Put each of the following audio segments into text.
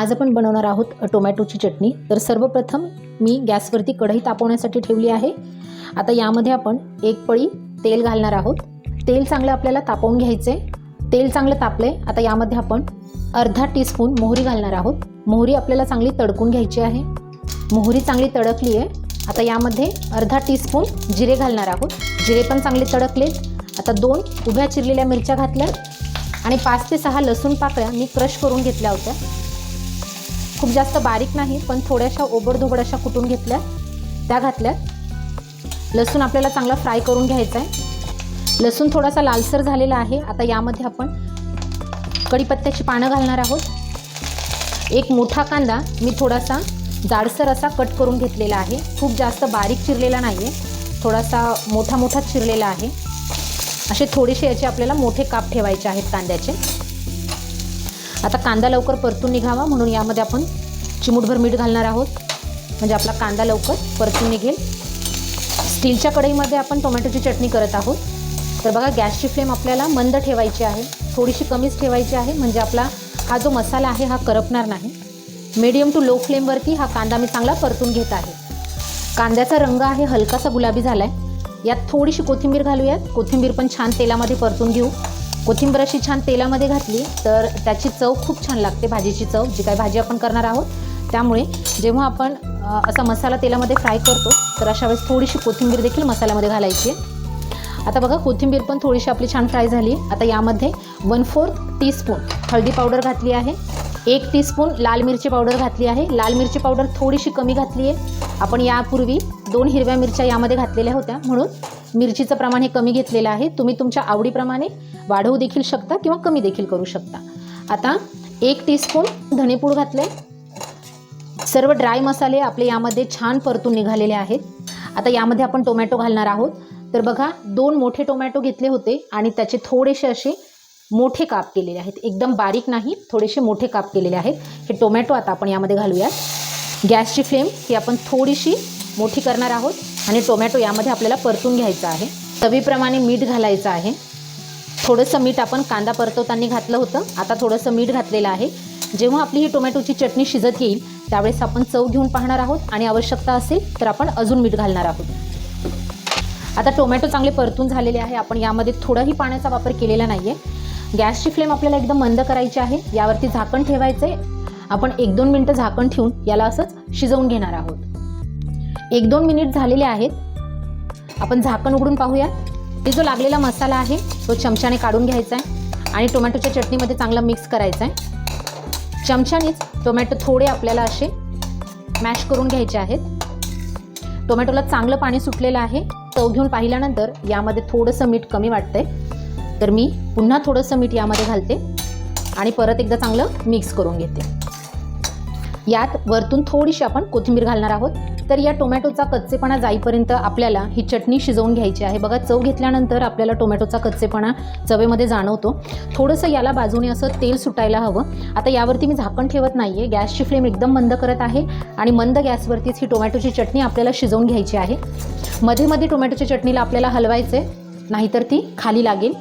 आज आपण बनवणार आहोत टोमॅटोची चटणी. तर सर्वप्रथम मी गॅसवरती कढई तापवण्यासाठी ठेवली आहे. आता यामध्ये आपण एक पळी तेल घालणार आहोत. तेल चांगलं आपल्याला तापवून घ्यायचे तेल चांगलं तापलं आहे आता यामध्ये आपण अर्धा टीस्पून मोहरी घालणार आहोत. मोहरी आपल्याला चांगली तडकून घ्यायची आहे. मोहरी चांगली तडकली आहे. आता यामध्ये अर्धा टीस्पून जिरे घालणार आहोत. जिरे पण चांगले तडकले आता दोन उभ्या चिरलेल्या मिरच्या घातल्या आणि पाच ते सहा लसूण पाकळ्या मी क्रश करून घेतल्या होत्या. खूप जास्त बारीक नाही पण थोड्याशा ओबडधोबड अशा कुटून घेतल्या त्या घातल्या. लसूण आपल्याला चांगला फ्राय करून घ्यायचा आहे. लसूण थोडासा लालसर झालेला आहे. आता यामध्ये आपण कढीपत्त्याची पानं घालणार आहोत. एक मोठा कांदा मी थोडासा जाडसर असा कट करून घेतलेला आहे. खूप जास्त बारीक चिरलेला नाही आहे थोडासा मोठा मोठा चिरलेला आहे. असे थोडेसे याचे आपल्याला मोठे काप ठेवायचे आहेत कांद्याचे. आता कांदा लवकर परतून निघावा म्हणून यामध्ये आपण चिमूटभर मीठ घालणार आहोत. म्हणजे आपला कांदा लवकर परतून निघेल. स्टीलच्या कढईमध्ये आपण टोमॅटोची चटणी करत आहोत. तर बघा गॅसची फ्लेम आपल्याला मंद ठेवायची आहे. थोडीशी कमीच ठेवायची आहे. म्हणजे आपला हा जो मसाला आहे हा करपणार नाही. मीडियम टू लो फ्लेमवरती हा कांदा मी चांगला परतून घेत आहे. कांद्याचा रंग आहे हलकासा गुलाबी झाला आहे यात थोडीशी कोथिंबीर घालूयात. कोथिंबीर पण छान तेलामध्ये परतून घेऊ. कोथिंबीर अशी छान तेलामध्ये घातली तर त्याची चव खूप छान लागते भाजीची चव जी काही भाजी आपण करणार आहोत. त्यामुळे जेव्हा आपण असा मसाला तेलामध्ये फ्राय करतो तर अशा वेळेस थोडीशी कोथिंबीर देखील मसाल्यामध्ये घालायची. आता बघा कोथिंबीर पण थोडीशी आपली छान फ्राय झाली. आता यामध्ये वन फोर्थ टीस्पून हळदी पावडर घातली आहे. एक टीस्पून लाल मिरची पावडर घातली आहे. लाल मिरची पावडर थोडीशी कमी घातली आहे. आपण यापूर्वी दोन हिरव्या मिरच्या यामध्ये घातलेल्या होत्या. म्हणून मिरचीचं प्रमाण हे कमी घेतलेलं आहे. तुम्ही तुमच्या आवडीप्रमाणे वाढवू देखील शकता किंवा कमी देखील करू शकता. आता एक टीस्पून धणेपूड घातले सर्व ड्राय मसाले आपले यामध्ये छान परतून निघालेले आहेत. आता यामध्ये आपण टोमॅटो घालणार आहोत. तर बघा दोन मोठे टोमॅटो घेतले होते आणि त्याचे थोडेसे असे मोठे काप केलेले आहेत. एकदम बारीक नाही थोडेसे मोठे काप केलेले आहेत. हे टोमॅटो आता आपण यामध्ये घालूयात. गॅसची फ्लेम ही आपण थोडीशी मोठी करणार आहोत आणि टोमॅटो यामध्ये आपल्याला परतून घ्यायचा आहे. चवीप्रमाणे मीठ घालायचं आहे. थोडंसं मीठ आपण कांदा परतवताना घातलं होतं. आता थोडंसं मीठ घातलेलं आहे. जेव्हा आपली ही टोमॅटोची चटणी शिजत येईल त्यावेळेस आपण चव घेऊन पाहणार आहोत. आणि आवश्यकता असेल तर आपण अजून मीठ घालणार आहोत. आता टोमॅटो चांगले परतून झालेले आहे. आपण यामध्ये थोडाही पाण्याचा वापर केलेला नाही आहे गॅसची फ्लेम आपल्याला एकदम मंद करायची आहे. यावरती झाकण ठेवायचं. आहे आपण एक दोन मिनटं झाकण ठेवून याला असंच शिजवून घेणार आहोत. एक दोन मिनिट झालेले आहेत. आपण झाकण उघडून पाहूया. ते जो लागलेला मसाला आहे तो चमच्याने काढून घ्यायचा आहे आणि टोमॅटोच्या चटणीमध्ये चांगला मिक्स करायचा आहे. चमच्यानेच टोमॅटो थोडे आपल्याला असे मॅश करून घ्यायचे आहेत. टोमॅटोला चांगलं पाणी सुटलेलं आहे. चव घेऊन पाहिल्यानंतर यामध्ये थोडंसं मीठ कमी वाटतंय. तर मी पुन्हा थोडंसं मीठ यामध्ये घालते आणि परत एकदा चांगलं मिक्स करून घेते. यात वरतून थोडीशी आपण कोथिंबीर घालणार आहोत. तर या टोमॅटोचा कच्चेपणा जाईपर्यंत आपल्याला ही चटणी शिजवून घ्यायची आहे. बघा चव घेतल्यानंतर आपल्याला टोमॅटोचा कच्चेपणा चवेमध्ये जाणवतो. थोडंसं याला बाजूने असं तेल सुटायला हवं. आता यावरती मी झाकण ठेवत नाही आहे गॅसची फ्लेम एकदम मंद करत आहे आणि मंद गॅसवरतीच ही टोमॅटोची चटणी आपल्याला शिजवून घ्यायची आहे. मध्ये मध्ये टोमॅटोच्या चटणीला आपल्याला हलवायचं आहे नाहीतर ती खाली लागेल.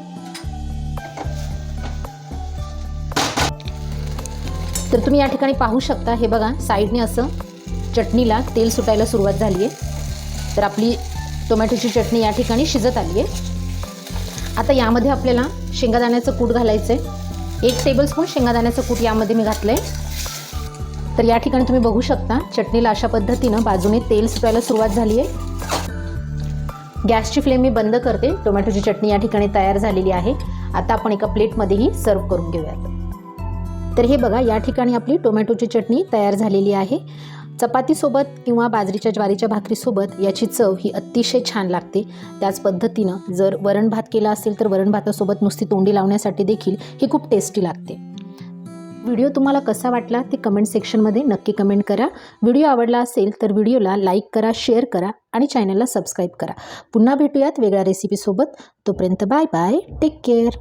तर तुम्ही या ठिकाणी पाहू शकता हे बघा साईडने असं चटणीला तेल सुटायला सुरुवात झाली आहे तर आपली टोमॅटोची चटणी या ठिकाणी शिजत आली आहे आता यामध्ये आपल्याला शेंगादाण्याचं कूट घालायचं आहे एक टेबलस्पून शेंगादाण्याचं कूट यामध्ये मी घातलं आहे तर या ठिकाणी तुम्ही बघू शकता चटणीला अशा पद्धतीनं बाजूने तेल सुटायला सुरुवात झाली आहे गॅसची फ्लेम मी बंद करते. टोमॅटोची चटणी या ठिकाणी तयार झालेली आहे. आता आपण एका प्लेटमध्येही सर्व करून घेऊयात. तर हे बघा या ठिकाणी आपली टोमॅटोची चटणी तयार झालेली आहे. चपातीसोबत किंवा बाजरीच्या ज्वारीच्या भाकरीसोबत याची चव ही अतिशय छान लागते. त्याच पद्धतीनं जर वरण भात केला असेल तर वरण भातासोबत नुसती तोंडी लावण्यासाठी देखील ही खूप टेस्टी लागते. व्हिडिओ तुम्हाला कसा वाटला ते कमेंट सेक्शनमध्ये नक्की कमेंट करा. व्हिडिओ आवडला असेल तर व्हिडिओला लाईक करा शेअर करा आणि चॅनलला सबस्क्राईब करा. पुन्हा भेटूयात वेगळ्या रेसिपीसोबत. तोपर्यंत बाय बाय टेक केअर.